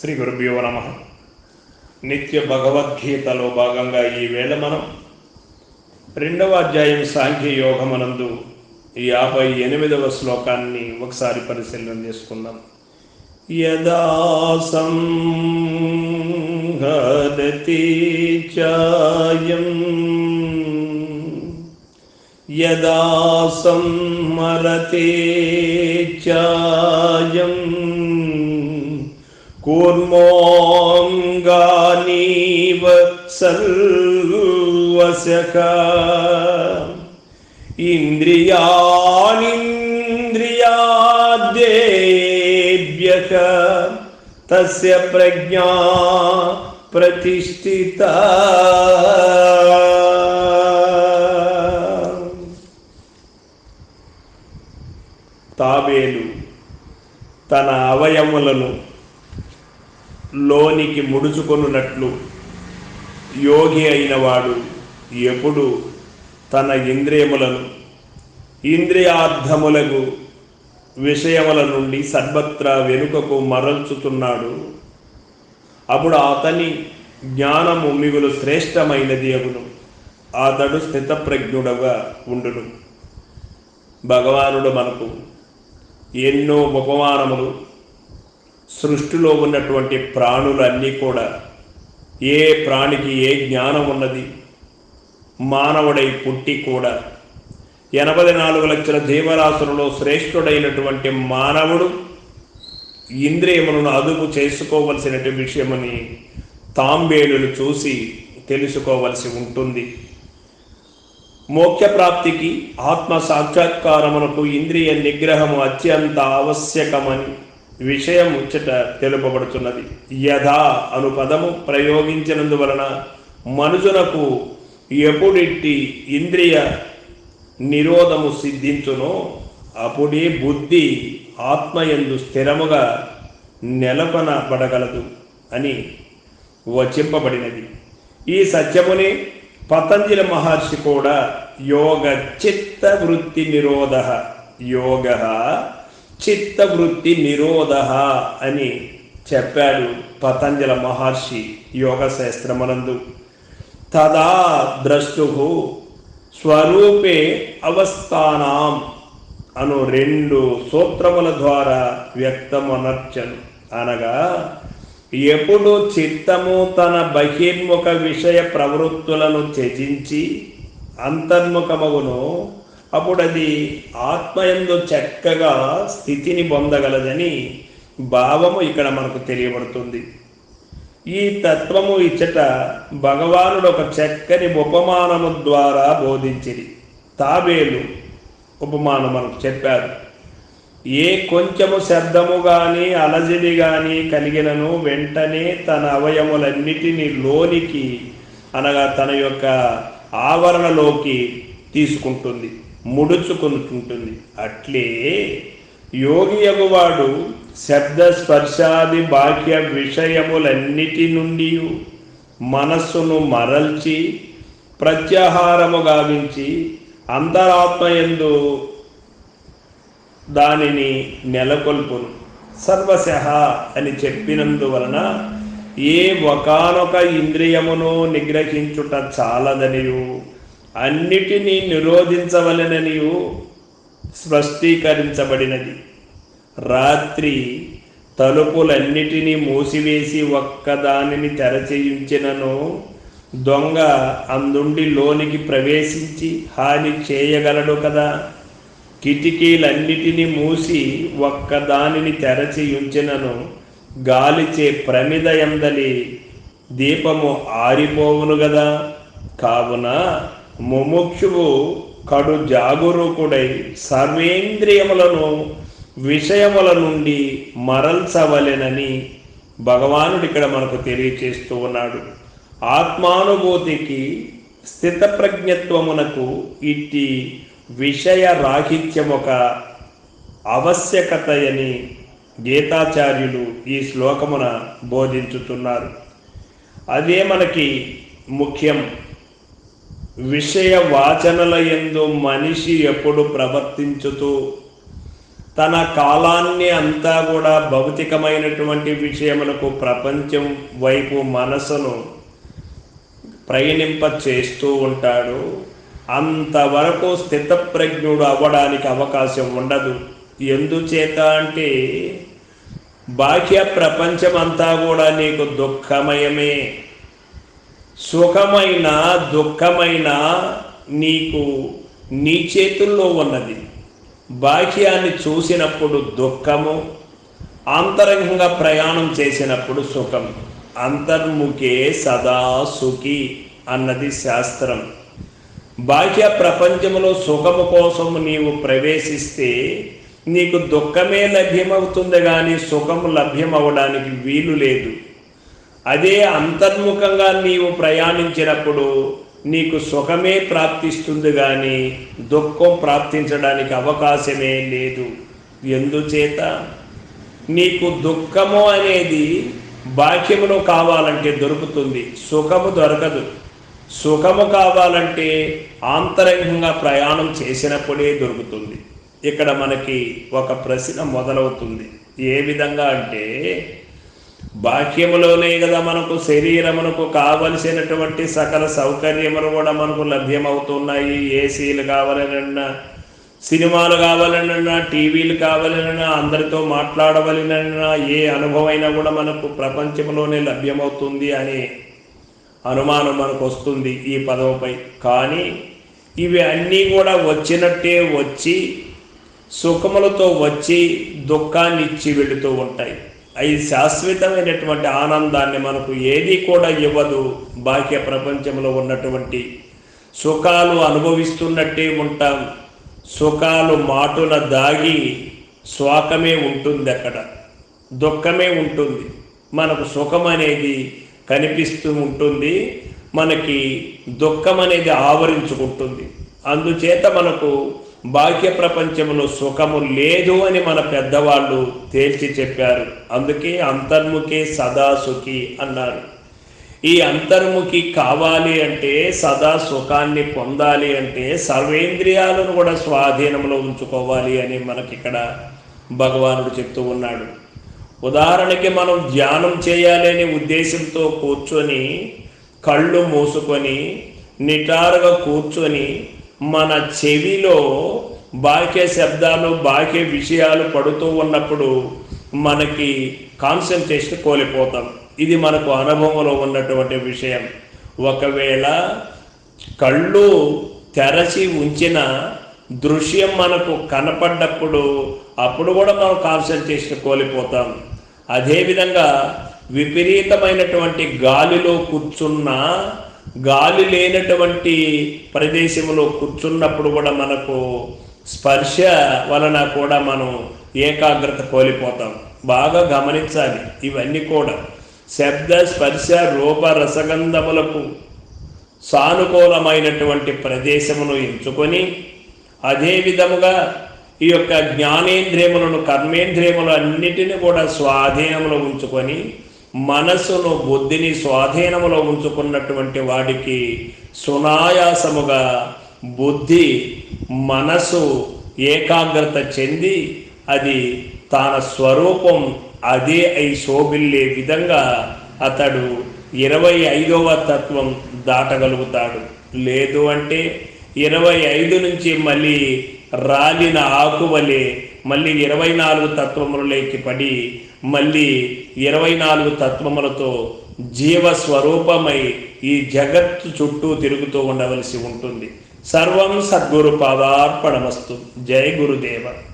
శ్రీ గురుభ్యో నమ. నిత్య భగవద్గీతలో భాగంగా ఈ మనం రెండవ అధ్యాయం సాంఖ్య యోగమనందు యాభై ఎనిమిదవ శ్లోకాన్ని ఒకసారి పరిశీలన చేసుకుందాం. యదా సంహరతి చాయం. యదా సంమరతే చాయం. కూర్మోంగానీవ సర్వశక ఇంద్రియాణింద్రియాదేభ్యక తస్య ప్రజ్ఞా ప్రతిష్ఠిత తాబేలు తన అవయములను లోనికి ముడుచుకొనున్నట్లు యోగి అయిన వాడు ఎప్పుడు తన ఇంద్రియములను ఇంద్రియార్థములకు విషయముల నుండి సర్వత్రా వెనుకకు మరల్చుతున్నాడు. అప్పుడు అతని జ్ఞానము మిగులు శ్రేష్టమైనది అగును అతడు స్థితప్రజ్ఞుడగా ఉండును. భగవానుడు మనకు ఎన్నో ఉపమానములు సృష్టిలో ఉన్నటువంటి ప్రాణులన్నీ కూడా ఏ ప్రాణికి ఏ జ్ఞానం ఉన్నది? మానవుడై పుట్టి కూడా ఎనభై నాలుగు లక్షల జీవరాశులలో శ్రేష్ఠుడైనటువంటి మానవుడు ఇంద్రియములను అదుపు చేసుకోవలసినటువంటి విషయమని తాంబేలులు చూసి తెలుసుకోవలసి ఉంటుంది. మోక్ష ప్రాప్తికి ఆత్మ సాక్షాత్కారమునకు ఇంద్రియ నిగ్రహము అత్యంత ఆవశ్యకమని విషయం ముచ్చట తెలుపబడుతున్నది. యథా అను పదము ప్రయోగించినందువలన మనుషులకు ఎప్పుడిట్టి ఇంద్రియ నిరోధము సిద్ధించునో అప్పుడే బుద్ధి ఆత్మయందు స్థిరముగా నెలకొనబడగలదు అని వచింపబడినది. ఈ సత్యముని పతంజలి మహర్షి కూడా యోగ చిత్త వృత్తి నిరోధ యోగ చిత్తవృత్తి నిరోధ అని చెప్పాడు పతంజల మహర్షి యోగ శాస్త్రమనందు. తదా ద్రష్టు స్వరూపే అవస్థానం అను రెండు సూత్రముల ద్వారా వ్యక్తమనర్చను. అనగా ఎప్పుడు చిత్తము తన బహిర్ముఖ విషయ ప్రవృత్తులను త్యజించి అంతర్ముఖమగును అప్పుడు అది ఆత్మయంలో చక్కగా స్థితిని పొందగలదని భావము ఇక్కడ మనకు తెలియబడుతుంది. ఈ తత్వము ఇచ్చట భగవానుడు ఒక చక్కని ఉపమానము ద్వారా బోధించింది తాబేలు ఉపమానం మనకు చెప్పారు. ఏ కొంచెము శబ్దము కానీ అలజడి కానీ కలిగినను వెంటనే తన అవయములన్నిటినీ లోనికి అనగా తన యొక్క ఆవరణలోకి తీసుకుంటుంది. ముడుచుకుంటుంటుంది అట్లే యోగి యగువాడు శబ్ద స్పర్శాది బాహ్య విషయములన్నిటి నుండి మనస్సును మరల్చి ప్రత్యాహారము గావించి అంతరాత్మయందు దానిని నెలకొల్పును. సర్వశ అని చెప్పినందువలన ఏ ఒకనొక ఇంద్రియమును నిగ్రహించుట చాలదనియు. అన్నిటినీ నిరోధించవలెననియు స్పష్టీకరించబడినది. రాత్రి తలుపులన్నిటినీ మూసివేసి ఒక్కదానిని తెరచేయించినను దొంగ అందుండి లోనికి ప్రవేశించి హాని చేయగలడు కదా? కిటికీలన్నిటినీ మూసి ఒక్కదానిని తెరచియుంచినను గాలిచే ప్రమిద ఎందలి దీపము ఆరిపోవును గదా? కావున ముముక్షువు కడు జాగరూకుడై సర్వేంద్రియములను విషయముల నుండి మరల్చవలెనని భగవానుడు ఇక్కడ మనకు తెలియచేస్తూ ఉన్నాడు. ఆత్మానుభూతికి స్థితప్రజ్ఞత్వమునకు ఇట్టి విషయ రాహిత్యం ఒక ఆవశ్యకతయని గీతాచార్యులు ఈ శ్లోకమున బోధించుతున్నారు. అదే మనకి ముఖ్యం. విషయ వాచనల ఎందు మనిషి ఎప్పుడు ప్రవర్తించుతూ తన కాలాన్ని అంతా కూడా భౌతికమైనటువంటి విషయములకు ప్రపంచం వైపు మనసును ప్రయాణింప చేస్తూ ఉంటాడు. అంతవరకు స్థితప్రజ్ఞుడు అవ్వడానికి అవకాశం ఉండదు. ఎందుచేత అంటే బాహ్య ప్రపంచమంతా కూడా నీకు దుఃఖమయమే. సుఖమైన దుఃఖమైన నీకు నీ చేతుల్లో ఉన్నది. బాహ్యాన్ని చూసినప్పుడు దుఃఖము ఆంతరంగంగా ప్రయాణం చేసినప్పుడు సుఖం అంతర్ముఖే సదా సుఖి అన్నది శాస్త్రం. బాహ్య ప్రపంచంలో సుఖము కోసం నీవు ప్రవేశిస్తే నీకు దుఃఖమే లభ్యమవుతుంది కానీ సుఖము లభ్యమవడానికి వీలు లేదు. అదే అంతర్ముఖంగా నీవు ప్రయాణించినప్పుడు నీకు సుఖమే ప్రాప్తిస్తుంది కానీ దుఃఖం ప్రాప్తించడానికి అవకాశమే లేదు. ఎందుచేత? నీకు దుఃఖము అనేది బాహ్యములో కావాలంటే దొరుకుతుంది. సుఖము దొరకదు. సుఖము కావాలంటే ఆంతరంగంగా ప్రయాణం చేసినప్పుడే దొరుకుతుంది. ఇక్కడ మనకి ఒక ప్రశ్న మొదలవుతుంది. ఏ విధంగా అంటే బాహ్యములోనే కదా మనకు శరీరమునకు కావలసినటువంటి సకల సౌకర్యములు కూడా మనకు లభ్యమవుతున్నాయి. ఏసీలు కావాలనన్నా సినిమాలు కావాలనన్నా టీవీలు కావాలనన్నా అందరితో మాట్లాడవలనన్నా ఏ అనుభవమైనా కూడా మనకు ప్రపంచంలోనే లభ్యమవుతుంది అనే అనుమానం మనకు వస్తుంది ఈ పదవిపై. కానీ ఇవి అన్నీ కూడా వచ్చినట్టే వచ్చి సుఖములతో వచ్చి దుఃఖాన్ని ఇచ్చి వెళుతూ ఉంటాయి. అవి శాశ్వతమైనటువంటి ఆనందాన్ని మనకు ఏది కూడా ఇవ్వదు. బాహ్య ప్రపంచంలో ఉన్నటువంటి సుఖాలు అనుభవిస్తున్నట్టే ఉంటాం. సుఖాలు మాటున దాగి శోకమే ఉంటుంది అక్కడ. దుఃఖమే ఉంటుంది. మనకు సుఖం అనేది కనిపిస్తూ ఉంటుంది. మనకి దుఃఖం అనేది ఆవరించుకుంటుంది. అందుచేత మనకు బాహ్య ప్రపంచంలో సుఖము లేదు అని మన పెద్దవాళ్ళు తేల్చి చెప్పారు. అందుకే అంతర్ముఖే సదా సుఖి అన్నారు. ఈ అంతర్ముఖి కావాలి అంటే సదా సుఖాన్ని పొందాలి అంటే సర్వేంద్రియాలను కూడా స్వాధీనంలో ఉంచుకోవాలి అని మనకిక్కడ భగవానుడు చెప్తూ ఉన్నాడు. ఉదాహరణకి మనం ధ్యానం చేయాలి అనే ఉద్దేశంతో కూర్చొని కళ్ళు మూసుకొని నిటారుగా కూర్చొని మన చెవిలో బాకే శబ్దాలు బాకే విషయాలు పడుతూ ఉన్నప్పుడు మనకి కాన్సన్ట్రేషన్ కోల్పోతాం. ఇది మనకు అనుభవంలో ఉన్నటువంటి విషయం. ఒకవేళ కళ్ళు తెరచి ఉంచిన దృశ్యం మనకు కనపడ్డప్పుడు అప్పుడు కూడా మనం కాన్సన్ట్రేషన్ కోల్పోతాం. అదేవిధంగా విపరీతమైనటువంటి గాలిలో కూర్చున్న గాలి లేనటువంటి ప్రదేశంలో కూర్చున్నప్పుడు కూడా మనకు స్పర్శ వలన కూడా మనం ఏకాగ్రత కోల్పోతాం. బాగా గమనించాలి ఇవన్నీ కూడా. శబ్ద స్పర్శ రూప రసగంధములకు సానుకూలమైనటువంటి ప్రదేశమును ఎంచుకొని అదే విధముగా ఈ యొక్క జ్ఞానేంద్రియములను కర్మేంద్రియములు అన్నిటిని కూడా స్వాధీనములో ఉంచుకొని మనసును బుద్ధిని స్వాధీనములో ఉంచుకున్నటువంటి వాడికి సునాయాసముగా బుద్ధి మనసు ఏకాగ్రత చెంది అది తన స్వరూపం అదే అయి శోభిల్లే విధంగా అతడు ఇరవై ఐదవ తత్వం దాటగలుగుతాడు. లేదు అంటే ఇరవై ఐదు నుంచి మళ్ళీ రాలిన ఆకువలే మళ్ళీ ఇరవై నాలుగు తత్వములలోకి పడి మళ్ళీ ఇరవై నాలుగు తత్వములతో జీవ స్వరూపమై ఈ జగత్తు చుట్టూ తిరుగుతూ ఉండవలసి ఉంటుంది. సర్వం సద్గురు పాదార్పణమస్తు. జయ గురుదేవ.